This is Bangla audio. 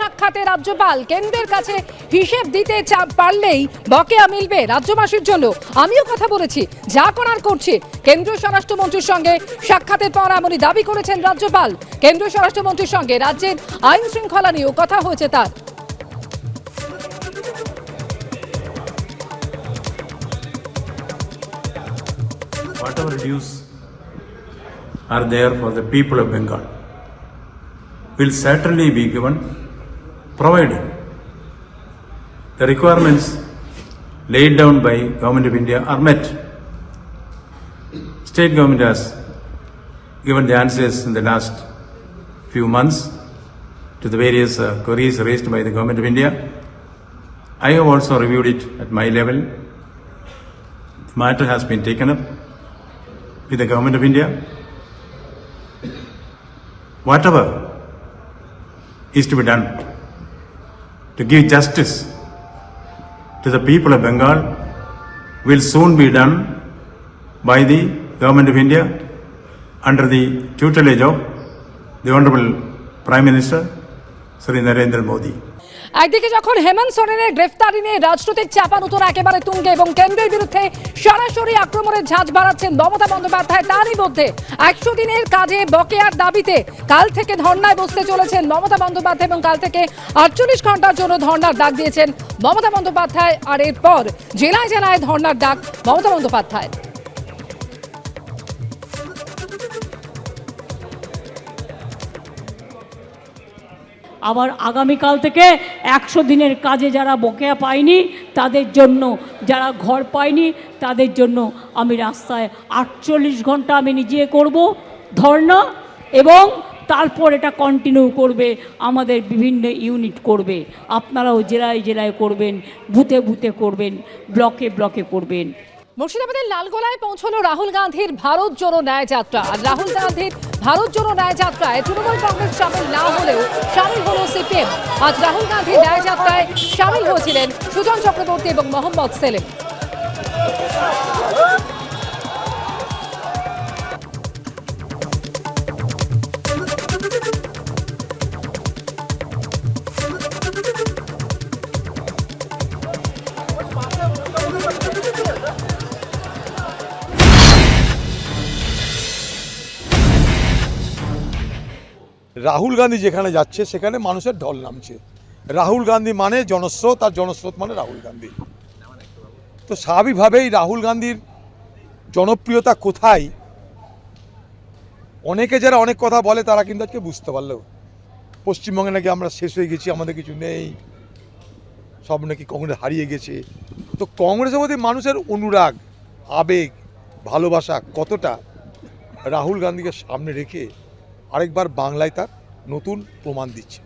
সাক্ষাতে রাজ্যপাল কেন্দ্রের কাছে হিসেব দিতে পারলেই বকেয়া মিলবে রাজ্যবাসীর জন্য। আমিও কথা বলেছি, যা করার করছি। কেন্দ্রীয় স্বরাষ্ট্রমন্ত্রীর সঙ্গে সাক্ষাতের পর এমনই দাবি করেছেন রাজ্যপাল। কেন্দ্রীয় স্বরাষ্ট্রমন্ত্রীর সঙ্গে রাজ্যের আইন শৃঙ্খলা নিয়েও কথা হয়েছে তার। Whatever dues are there for the people of Bengal will certainly be given provided the requirements laid down by Government of India are met. State government has given the answers in the last few months to the various uh, queries raised by the Government of India. I have also reviewed it at my level. The matter has been taken up with the Government of India. Whatever is to be done to give justice to the people of Bengal will soon be done by the Government of India under the tutelage of the Honorable Prime Minister Sri Narendra Modi. একদিকে যখন হেমন্ত সোরেনের গ্রেফতারি নিয়ে রাজনৈতিক চাপানুতোর একেবারে তুঙ্গে এবং কেন্দ্রের বিরুদ্ধে সরাসরি আক্রমণের ঝাঁজ বাড়াচ্ছেন মমতা বন্দ্যোপাধ্যায়, তারই মধ্যে একশো দিনের কাজে বকেয়ার দাবিতে কাল থেকে ধর্নায় বসতে চলেছেন মমতা বন্দ্যোপাধ্যায় এবং কাল থেকে আটচল্লিশ ঘণ্টার জন্য ধর্নার ডাক দিয়েছেন মমতা বন্দ্যোপাধ্যায়। আর এরপর জেলায় জেলায় ধর্নার ডাক মমতা বন্দ্যোপাধ্যায় আবার আগামীকাল থেকে একশো দিনের কাজে যারা বকেয়া পায়নি, তাদের জন্য, যারা ঘর পায়নি, তাদের জন্য আমি রাস্তায় আটচল্লিশ ঘণ্টা আমি নিজে করব ধর্না এবং তারপর এটা কন্টিনিউ করবে, আমাদের বিভিন্ন ইউনিট করবে। আপনারাও জেলায় জেলায় করবেন, বুথে বুথে করবেন ব্লকে ব্লকে করবেন। মুর্শিদাবাদের লালগোলায় পৌঁছলো রাহুল গান্ধীর ভারত জোড়ো ন্যায় যাত্রা আর রাহুল গান্ধীর ভারত জোড়ো ন্যায় যাত্রায় তৃণমূল কংগ্রেস সামিল না হলেও সামিল হল সিপিএম। আজ রাহুল গান্ধীর ন্যায় যাত্রায় সামিল হয়েছিলেন সুজন চক্রবর্তী এবং মোহাম্মদ সেলিম। রাহুল গান্ধী যেখানে যাচ্ছে, সেখানে মানুষের ঢল নামছে। রাহুল গান্ধী মানে জনস্রোত, আর জনস্রোত মানে রাহুল গান্ধী। তো স্বাভাবিকভাবেই রাহুল গান্ধীর জনপ্রিয়তা কোথায়? অনেকে যারা অনেক কথা বলে, তারা কিন্তু আজকে বুঝতে পারল। পশ্চিমবঙ্গে নাকি আমরা শেষ হয়ে গেছি, আমাদের কিছু নেই। সব নাকি কংগ্রেস হারিয়ে গেছে। তো কংগ্রেসের প্রতি মানুষের অনুরাগ, আবেগ, ভালোবাসা কতটা? রাহুল গান্ধীকে সামনে রেখে আরেকবার বাংলায় তার নতুন প্রমাণ দিচ্ছে।